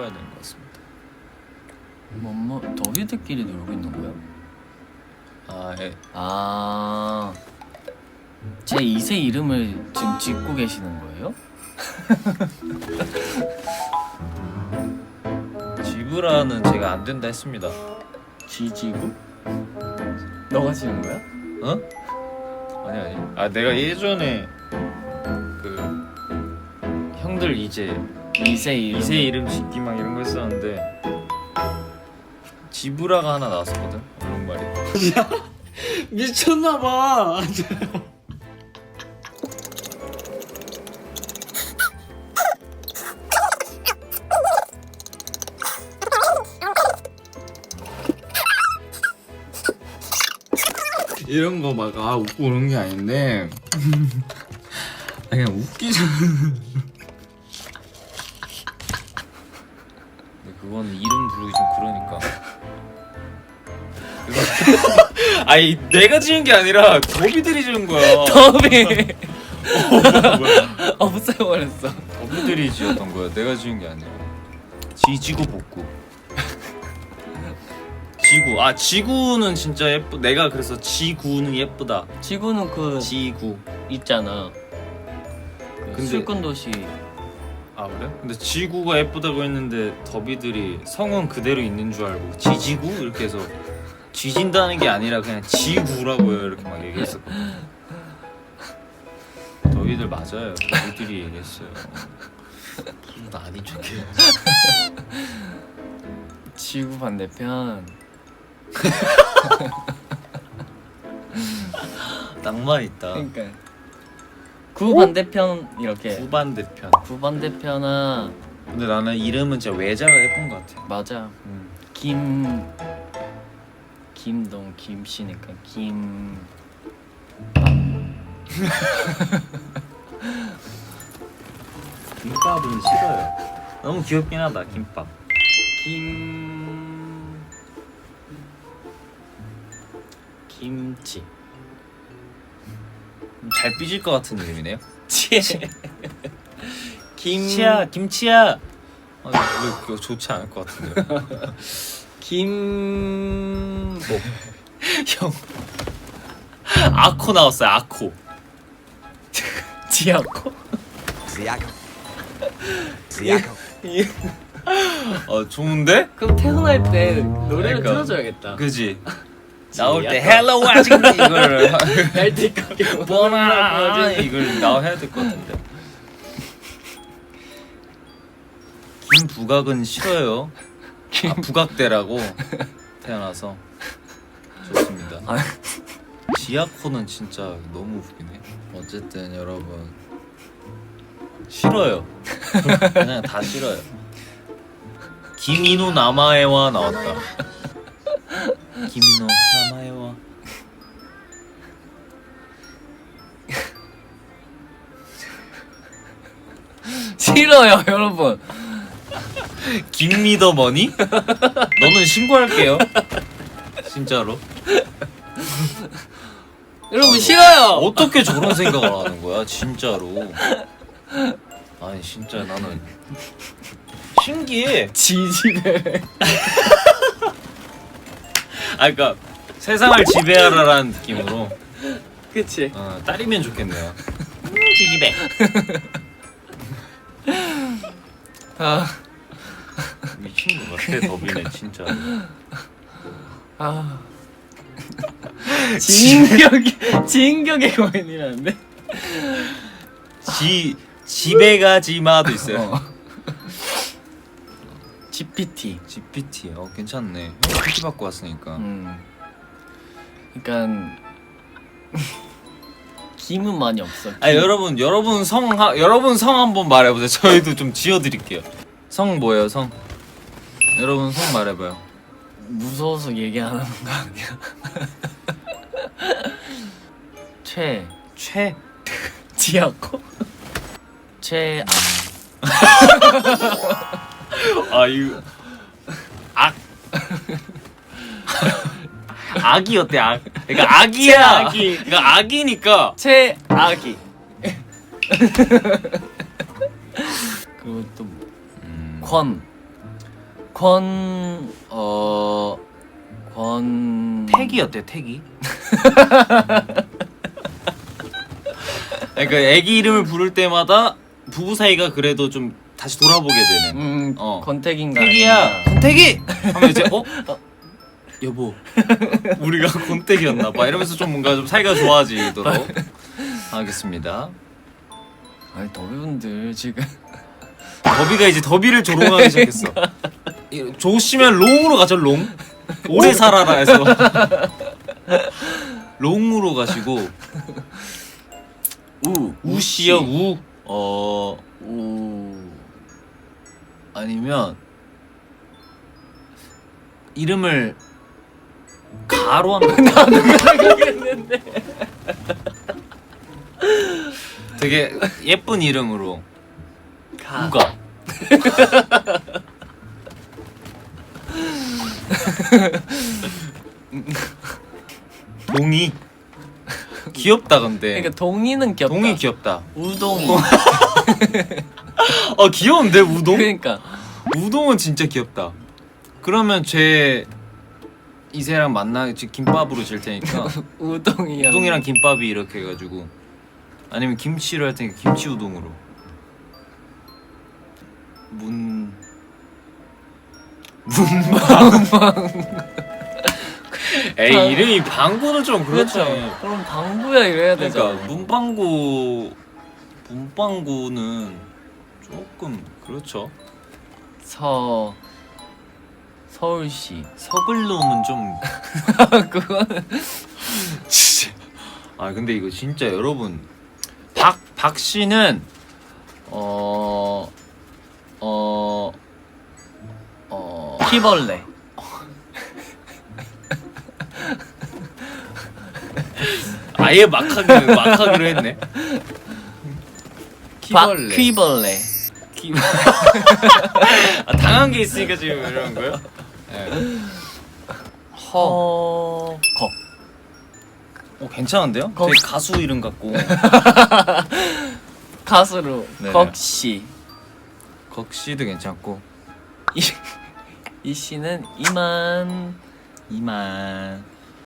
풀어야 되는 것 같습니다. 뭐 뭐 더비들끼리 놀고 있는 거야? 아, 예. 아. 제 2세 이름을 지금 짓고 계시는 거예요? 지브라는 제가 안 된다 했습니다. 지지구? 너가 지은 거야? 어? 아니 아니. 아 내가 예전에 그 형들 이제 2세 이름. 이세 이름 짓기 막 이런 거 했었는데 지브라가 하나 나왔었거든. 얼룩말이. 미쳤나봐. 이런 거 막 아 웃고 그런 게 아닌데 그냥 웃기잖아. 그거는 이름 부르기 좀 그러니까. 아니 내가 지은 게 아니라 더비들이 지은 거야. 더비. 없애버렸어. 더비들이 지었던 거야. 내가 지은 게 아니야. 지지구 복구. 지구. 아 지구는 진짜 예쁘. 내가 그래서 지구는 예쁘다. 지구는 그 지구. 있잖아. 그 근데- 술꾼 도시. 아 그래? 근데 지구가 예쁘다고 했는데 더비들이 성은 그대로 있는 줄 알고 지지구 이렇게 해서 지진다는 게 아니라 그냥 지구라고요 이렇게 막 얘기했었거든. 더비들 맞아요. 더비들이 얘기했어요. 무슨 아닌 척해요. 지구 반대편. 낭만 있다. 그러니까 구 반대편 이렇게. 구반대편. 구 반대편아 근데 나는 이름은 진짜 외자가 예쁜 것 같아. 맞아. 음. 김 김동 김씨니까 김 김밥은 싫어요. 너무 귀엽긴 하다 김밥. 김 김치 잘 삐질 것 같은 이름이네요. 치김 김치야 김치야. 아, 왜 그거 좋지 않을 것 같은데. 김복 형. 아코 나왔어요 아코. 지하코 Ziaco. Ziaco. 어 좋은데? 그럼 퇴근할 때 노래를 그러니까. 틀어줘야겠다. 그지. 나올 때 헬로 와징 이걸 얄띠하게 뻔하 이걸 나와 해야 될 것 같은데. 김부각은 싫어요. 아, 부각대라고 태어나서 좋습니다. 아. 지아코는 진짜 너무 웃기네. 어쨌든 여러분 싫어요. 그냥 다 싫어요. 김인호 나마에와 나왔다. 나마에와. 싫어요, 여러분. 김미더 머니? 너는 신고할게요. 진짜로. 여러분 싫어요. 어떻게 저런 생각을 하는 거야, 진짜로. 아니 진짜 나는 신기해. 지지배. 아 그러니까 세상을 지배하라라는 느낌으로 그치. 어, 딸이면 좋겠네요. 음, 지지배. 아, 미친 것 같아 더비네 진짜. 아. 진격이 진격의 거인이라는데. 지 지배가지 마도 있어요. 어. GPT. GPT 어 괜찮네. 형 PT 받고 왔으니까. 음. 그러니까 김은 많이 없어. 아 여러분 여러분 성 하, 여러분 성 한번 말해보세요. 저희도 좀 지어드릴게요. 성 뭐예요 성? 여러분 성 말해봐요. 무서워서 얘기 안 하는 거 아니야? 최 최 지하코 최아 이거 악 악이 어때 악? 그러니까 악이야. 최악이. 그러니까 악이니까 최아기. 그리고 또 음, 권. 권, 어, 권. 태기 어때 태기? 그러니까 애기 이름을 부를 때마다 부부 사이가 그래도 좀 다시 돌아보게 되는 음, 어. 권태기인가? 태기야? 권태기 하면 이제 어? 여보 우리가 권태기였나 봐 이러면서 좀 뭔가 좀 사이가 좋아지도록 하겠습니다 아니, 더비분들 지금. 더비가 이제 더비를 조롱하기 시작했어 이- 좋으시면 롱으로 가죠 롱 오래 살아라 해서 롱으로 가시고 우. 우씨요 우 어... 우. 아니면 이름을 가로 하면 생각했는데. 되게 예쁜 이름으로 가. 우가 동이 귀엽다 근데 그러니까 동이는 귀엽다. 동이 귀엽다 우동이. 어 귀여운데 우동? 그러니까. 우동은 진짜 귀엽다 그러면 제 이세랑 만나 지금 김밥으로 질 테니까 우동이. 형. 우동이랑 김밥이 이렇게 해가지고 아니면 김치로 할 테니까 김치 우동으로 문 문방 에이 이름이 방구는 좀 그렇죠. 그렇죠 그럼 방구야 이래야 되잖아. 그러니까 문방구 문방구는 조금 그렇죠 서 서울시. 서글놈은 좀 그거는 진짜. 아 근데 이거 진짜 여러분 박 박 씨는 어 어, 어, 키벌레. 아예 막하기로 막하기로 했네. 바, 키벌레. 퀴벌레. 키... 아, 당한 게 있으니까 지금 이러는 거예요? 네. 허. 거. 어 괜찮은데요? 거- 되게 가수 이름 같고 가수로 네네. 걱씨. 걱씨도 괜찮고 이, 이 씨는 이만 이만